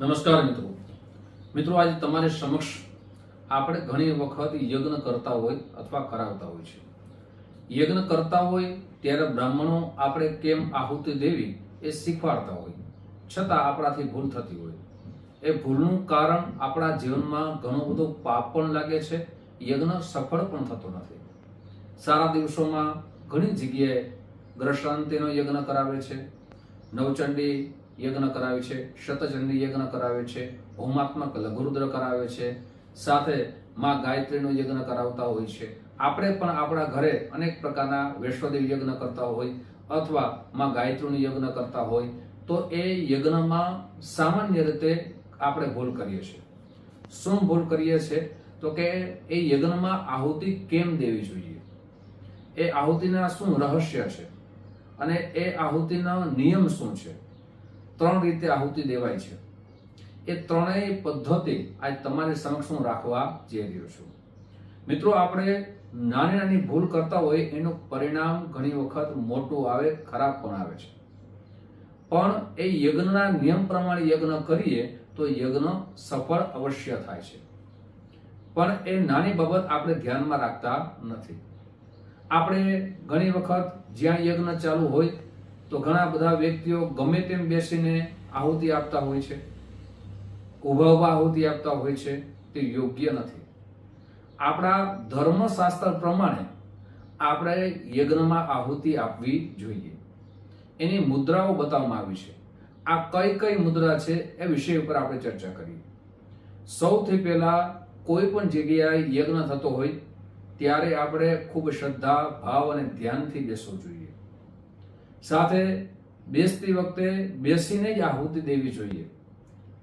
નમસ્કાર મિત્રો. મિત્રો, આજે તમારી સમક્ષ આપણે ઘણી વખત યજ્ઞ કરતા હોય અથવા કરાવતા હોય છે. યજ્ઞ કરતા હોય ત્યારે બ્રાહ્મણો આપણે કેમ આહુતિ દેવી એ શીખવાડતા હોય, છતાં આપણાથી ભૂલ થતી હોય. એ ભૂલનું કારણ આપણા જીવનમાં ઘણું બધું પાપ પણ લાગે છે, યજ્ઞ સફળ પણ થતો નથી. સારા દિવસોમાં ઘણી જગ્યાએ ગ્રશાંતિનો યજ્ઞ કરાવે છે. નવચંડી યજ્ઞ કરાવે છે શતચંડી યજ્ઞ કરાવે છે, હોમાત્મક લઘુરુદ્ર કરાવે છે, સાથે માં ગાયત્રીનો યજ્ઞ કરાવતા હોય છે. આપણે પણ આપણા ઘરે અનેક પ્રકારના વૈષ્ણોદેવ યજ્ઞ કરતા હોય અથવા માં ગાયત્રીનું યજ્ઞ કરતા હોય, તો એ યજ્ઞમાં સામાન્ય રીતે આપણે ભૂલ કરીએ છીએ. શું ભૂલ કરીએ છીએ? તો કે એ યજ્ઞમાં આહુતિ કેમ દેવી જોઈએ? એ આહુતિના શું રહસ્ય છે? અને એ આહુતિનો નિયમ શું છે? ત્રણ રીતે આહુતિ દેવાય છે. એ ત્રણેય પદ્ધતિ આજ તમારી સમક્ષ હું રાખવા જઈ રહ્યો છું. મિત્રો, આપણે નાની નાની ભૂલ કરતા હોય એનું પરિણામ ઘણી વખત મોટું આવે, ખરાબ પણ આવે છે. પણ એ યજ્ઞના નિયમ પ્રમાણે યજ્ઞ કરીએ તો યજ્ઞ સફળ અવશ્ય થાય છે. પણ એ નાની બાબત આપણે ધ્યાનમાં રાખતા નથી. આપણે ઘણી વખત જ્યાં યજ્ઞ ચાલુ હોય તો ઘણા બધા વ્યક્તિઓ ગમે તેમ બેસીને આહુતિ આપતા હોય છે ઊભા ઊભા આહુતિ આપતા હોય છે, તે યોગ્ય નથી. આપણા ધર્મશાસ્ત્ર પ્રમાણે આપણે યજ્ઞમાં આહુતિ આપવી જોઈએ. એની મુદ્રાઓ બતાવવામાં આવી છે. આ કઈ કઈ મુદ્રા છે એ વિષય ઉપર આપણે ચર્ચા કરીએ. સૌથી પહેલા કોઈ પણ જગ્યાએ યજ્ઞ થતો હોય, ત્યારે આપણે ખૂબ શ્રદ્ધા, ભાવ અને ધ્યાનથી બેસવું જોઈએ. સાથે બેસતી વખતે બેસીને જ આહુતિ દેવી જોઈએ.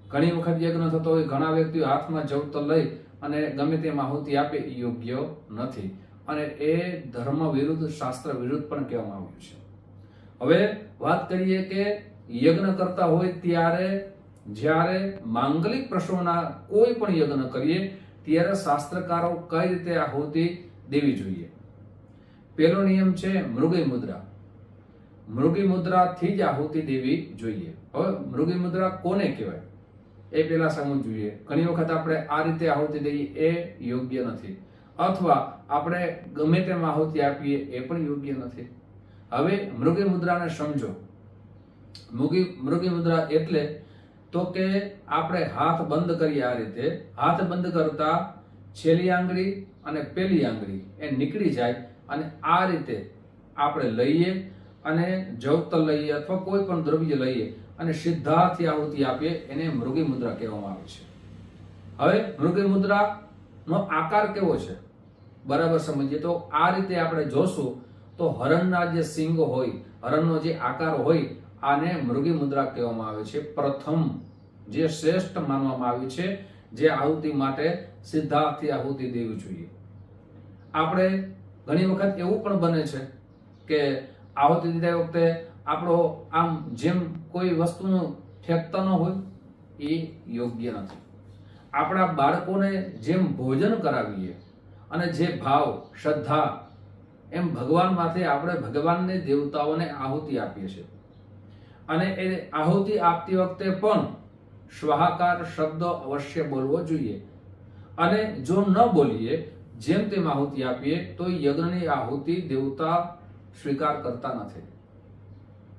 ઘણી વખત યજ્ઞ થતો હોય, ઘણા વ્યક્તિઓ હાથમાં જવતર લઈ અને ગમે તેમ આહુતિ આપે એ યોગ્ય નથી. અને એ ધર્મ વિરુદ્ધ, શાસ્ત્ર વિરુદ્ધ પણ કહેવામાં આવ્યું છે. હવે વાત કરીએ કે યજ્ઞ કરતા હોય ત્યારે જ્યારે માંગલિક પ્રશ્નોના કોઈ પણ યજ્ઞ કરીએ, ત્યારે શાસ્ત્રકારો કઈ રીતે આહુતિ દેવી જોઈએ? પહેલો નિયમ છે મૃગય મુદ્રા. મૃગી મુદ્રાથી જ આહુતિ દેવી જોઈએ. હવે મૃગી મુદ્રા કોને કહેવાય? એ પહેલા સમજવું જોઈએ. ઘણી વખત આપણે આ રીતે આહુતિ દઈએ એ યોગ્ય નથી. અથવા આપણે ગમે તેમ આહુતિ આપીએ એ પણ યોગ્ય નથી. હવે મૃગી મુદ્રાને સમજો. મૃગી મૃગી મુદ્રા એટલે તો કે આપણે હાથ બંધ કરીએ આ રીતે. હાથ બંધ કરતા છેલ્લી આંગળી અને પેલી આંગળી એ નીકળી જાય અને આ રીતે આપણે લઈએ અને જવતર લઈએ અથવા કોઈ પણ દ્રવ્ય લઈએ અને સિદ્ધાર્થી આહુતિ આપીએ, એને મૃગી મુદ્રા કહેવામાં આવે છે. હવે મૃગી મુદ્રા નો આકાર કેવો છે? બરાબર સમજીએ તો આ રીતે આપણે જોશું તો હરણના જે સિંગ હોય, હરણનો જે આકાર હોય, આને મૃગી મુદ્રા કહેવામાં આવે છે. પ્રથમ, જે શ્રેષ્ઠ માનવામાં આવ્યું છે, જે આહુતિ માટે સિદ્ધાર્થી આહુતિ દેવી જોઈએ. આપણે ઘણી વખત એવું પણ બને છે કે આહુતિ દીધા વખતે આપણો આમ જેમ કોઈ વસ્તુનું ફેંકતા ન હોય, એ યોગ્ય નથી. આપણા બાળકોને જેમ ભોજન કરાવીએ અને જે ભાવ, શ્રદ્ધા એમ ભગવાન માથે આપણે ભગવાનને દેવતાઓને આહુતિ આપીએ છીએ. અને એ આહુતિ આપતી વખતે પણ સ્વાહાકાર શબ્દ અવશ્ય બોલવો જોઈએ. અને જો ન બોલીએ, જેમ તેમ આહુતિ આપીએ, તો યજ્ઞની આહુતિ દેવતા સ્વીકાર કરતા નથી.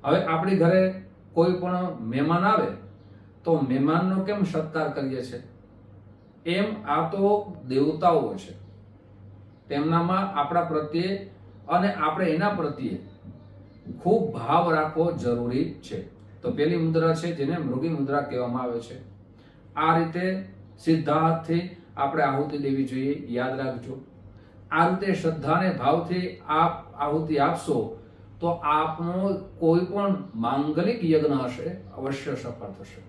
હવે આપણી ઘરે કોઈ પણ મહેમાન આવે, તો મહેમાનનો કેમ સત્કાર કરીએ છીએ એમ આ તો દેવતાઓ છે. તેમનામાં આપણા પ્રત્યે અને આપણે એના પ્રત્યે ખૂબ ભાવ રાખવો જરૂરી છે. તો પેલી મુદ્રા છે જેને મૃગી મુદ્રા કહેવામાં આવે છે. આ રીતે સીધા આપણે આહુતિ દેવી જોઈએ, યાદ રાખજો. આ રીતે શ્રદ્ધાને ભાવથી આપ આહુતિ આપશો, તો આપનો કોઈ પણ માંગલિક યજ્ઞ હશે, અવશ્ય સફળ થશે.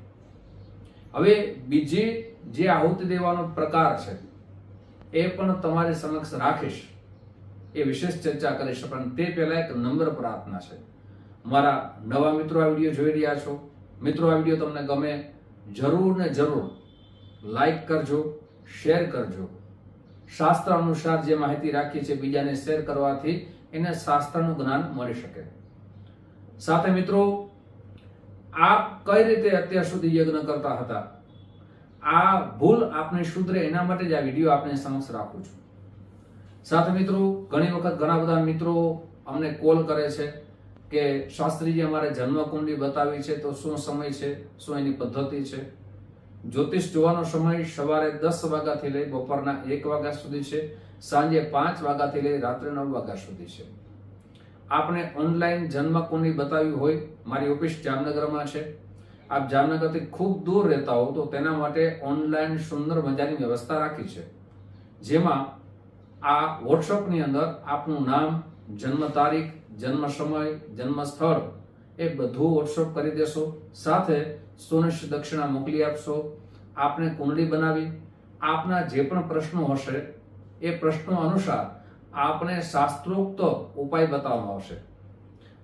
હવે બીજી જે આહુતિ દેવાનો પ્રકાર છે, એ પણ તમારી સમક્ષ રાખીશ. એ વિશેષ ચર્ચા કરીશ, પણ તે પહેલા એક નમ્ર પ્રાર્થના છે. મારા નવા મિત્રો આ વીડિયો જોઈ રહ્યા છો, મિત્રો આ વીડિયો તમને ગમે, જરૂર ને જરૂર લાઈક કરજો, શેર કરજો. શાસ્ત્ર અનુસાર જે માહિતી રાખી છે, બીજાને શેર કરવાથી એને શાસ્ત્રનું જ્ઞાન મળી શકે. સાથે મિત્રો, આપ કઈ રીતે અત્યાર સુધી યજ્ઞ કરતા હતા? આ ભૂલ આપને સુધરે એના માટે જ આ વીડિયો આપને સમક્ષ રાખું છું. સાથે મિત્રો, ઘણી વખત ઘણા બધા મિત્રો અમને કોલ કરે છે કે, શાસ્ત્રીજી, અમારે જન્મકુંડલી બતાવી છે, તો શું સમય છે? શું એની પદ્ધતિ છે? જ્યોતિષ જોવાનો સમય સવારે દસ વાગ્યાથી લઈ બપોરના એક વાગ્યા સુધી છે. સાંજે પાંચ વાગ્યાથી લઈ રાત્રે નવ વાગ્યા સુધી છે. આપણે ઓનલાઈન જન્મકુંડલી બતાવી હોય, મારી ઓફિસ જામનગરમાં છે. આપ જામનગરથી ખૂબ દૂર રહેતા હો, તો તેના માટે ઓનલાઈન સુંદર મજાની વ્યવસ્થા રાખી છે. જેમાં આ વોટ્સઅપની અંદર આપનું નામ, જન્મ તારીખ, જન્મ સમય, જન્મ સ્થળ એ બધું વોટ્સઅપ કરી દેશો. સાથે સોનેશ દક્ષિણા મોકલી આપશો. આપને કુંડળી બનાવી. આપના જે પણ પ્રશ્નો હશે એ પ્રશ્નો અનુસાર આપને શાસ્ત્રોક્ત ઉપાય બતાવવામાં આવશે.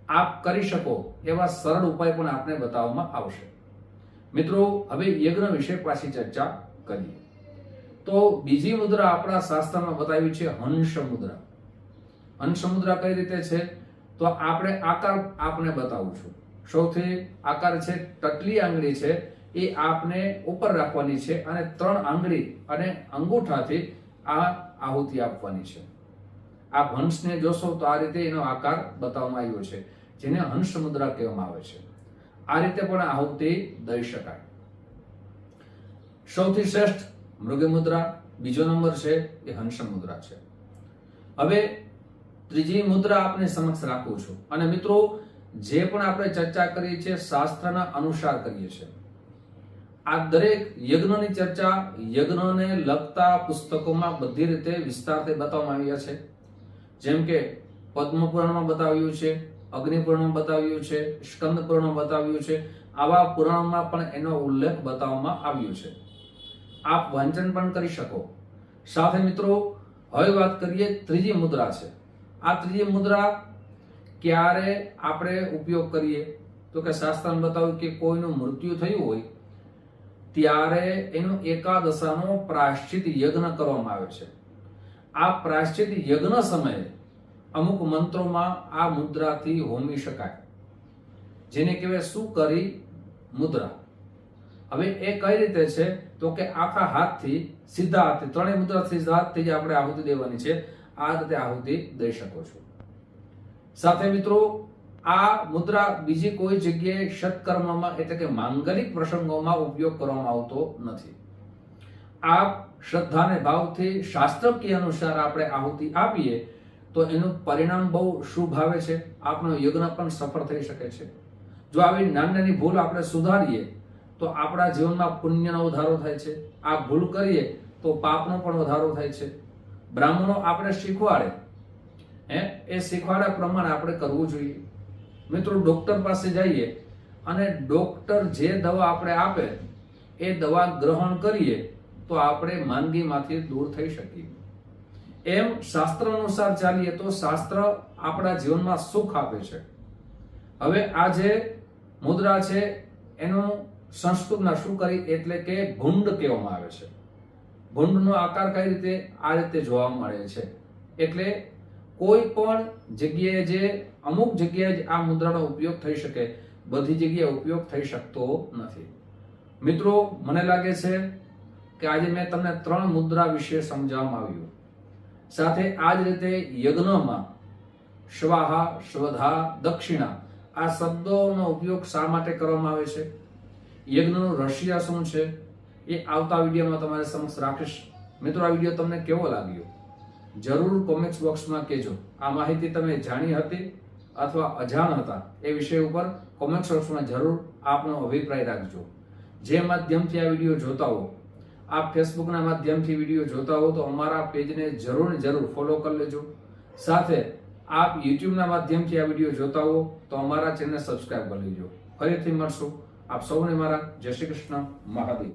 આપ કરી શકો એવા સરળ ઉપાય પણ આપને બતાવવામાં આવશે. મિત્રો, હવે યજ્ઞ વિશે પાછી ચર્ચા કરીએ. તો બીજી મુદ્રા આપણા શાસ્ત્રમાં બતાવી છે હંસ મુદ્રા હંસ મુદ્રા કઈ રીતે છે? તો આપણે આકાર આપને બતાવું છું. સૌથી આકાર છે ટટલી આંગળી છે, એ આપને ઉપર રાખવાની છે અને ત્રણ આંગળી અને અંગૂઠાથી આ આહુતિ આપવાની છે. આ હંસને જોશો તો આ રીતે એનો આકાર બતાવવામાં આવ્યો છે, જેને હંસ મુદ્રા કહેવામાં આવે છે. આ રીતે પણ આહુતિ દઈ શકાય. સૌથી શ્રેષ્ઠ મૃગ મુદ્રા બીજો નંબર છે, એ હંસ મુદ્રા છે. હવે ત્રીજી મુદ્રા આપને સમક્ષ રાખું છું. અને મિત્રો, જે પણ આપણે ચર્ચા કરીએ છીએ, શાસ્ત્રના અનુસાર કરીએ છીએ. આ દરેક યજ્ઞની ચર્ચા યજ્ઞને લગતા પુસ્તકોમાં બધી રીતે વિસ્તારથી બતાવવામાં આવ્યા છે. જેમ કે પદ્મપુરાણમાં બતાવ્યું છે, અગ્નિપુરાણમાં બતાવ્યું છે સ્કંદ પુરાણમાં બતાવ્યું છે, આવા પુરાણમાં પણ એનો ઉલ્લેખ બતાવવામાં આવ્યો છે. આપ વાંચન પણ કરી શકો. સાથે મિત્રો, હવે વાત કરીએ ત્રીજી મુદ્રા છે. આ ત્રીજી મુદ્રા ક્યારે આપણે ઉપયોગ કરીએ? તો કે શાસ્ત્રમાં બતાવ્યું કે કોઈનું મૃત્યુ થયું હોય ત્યારે એનું એકાદશાનો પ્રાયશ્ચિત યજ્ઞ કરવામાં આવે છે. આ પ્રાયશ્ચિત યજ્ઞ સમયે અમુક મંત્રોમાં આ મુદ્રાથી હોમી શકાય. જેને કહેવાય શું કરી મુદ્રા. હવે એ કઈ રીતે છે? તો કે આખા હાથથી સીધા હાથથી, ત્રણેય મુદ્રા સીધા હાથથી આપણે આહુતિ દેવાની છે. આ રીતે આહુતિ દઈ શકો છો. સાથે મિત્રો આ મુદ્રા બીજી કોઈ જગ્યાએ સત્કર્મમાં એટલે કે માંગલિક પ્રસંગોમાં ઉપયોગ કરવામાં આવતો નથી. આપ શ્રદ્ધાને ભાવથી શાસ્ત્રકીય અનુસાર આપણે આહુતિ આપીએ, તો એનું પરિણામ બહુ શુભ આવે છે. આપણો યજ્ઞ પણ સફળ થઈ શકે છે. જો આવી નાની નાની ભૂલ આપણે સુધારીએ, તો આપણા જીવનમાં પુણ્યનો વધારો થાય છે. આ ભૂલ કરીએ, તો પાપનો પણ વધારો થાય છે. બ્રાહ્મણો આપણે શીખવાડે, હે? એ શીખવાડ્યા પ્રમાણે આપણે કરવું જોઈએ. મિત્રો ડોક્ટર પાસે જઈએ અને ડોક્ટર જે દવા આપણે આપે, એ દવા ગ્રહણ કરીએ, તો આપણે માંદગીમાંથી દૂર થઈ શકીએ. એમ શાસ્ત્ર અનુસાર ચાલીએ તો શાસ્ત્ર આપણા જીવનમાં સુખ આપે છે. હવે આ જે મુદ્રા છે, એનું સંસ્કૃતમાં શું કરી, એટલે કે ભૂંડ કહેવામાં આવે છે. ભૂંડનો આકાર કઈ રીતે, આ રીતે જોવા મળે છે. એટલે કોઈ પણ જગ્યાએ જે અમુક જગ્યાએ જ આ મુદ્રાનો ઉપયોગ થઈ શકે, બધી જગ્યાએ ઉપયોગ થઈ શકતો નથી. મિત્રો, મને લાગે છે કે આજે મેં તમને ત્રણ મુદ્રા વિશે સમજાવવામાં આવ્યું. સાથે આ જ રીતે યજ્ઞમાં સ્વાહા સ્વધા દક્ષિણા આ શબ્દોનો ઉપયોગ શા માટે કરવામાં આવે છે? યજ્ઞનું રહસ્ય શું છે? એ આવતા વિડીયોમાં તમારે સમક્ષ રાખીશ. મિત્રો, આ વીડિયો તમને કેવો લાગ્યો? જરૂર કોમેન્ટ્સ બોક્સમાં કહેજો. આ માહિતી તમે જાણી હતી અથવા અજાણ હતા એ વિષય ઉપર કોમેન્ટ્સ બોક્સમાં જરૂર આપનો અભિપ્રાય રાખજો. જે માધ્યમથી આ વીડિયો જોતા હો, આપ ફેસબુકના માધ્યમથી વીડિયો જોતા હો તો અમારા પેજને જરૂર જરૂર ફોલો કરી લેજો. સાથે આપ યુટ્યુબના માધ્યમથી આ વીડિયો જોતા હો તો અમારા ચેનલ સબસ્ક્રાઇબ કરી લેજો. ફરીથી મળશું. આપ સૌને મારા જય શ્રી કૃષ્ણ. મહાદેવ.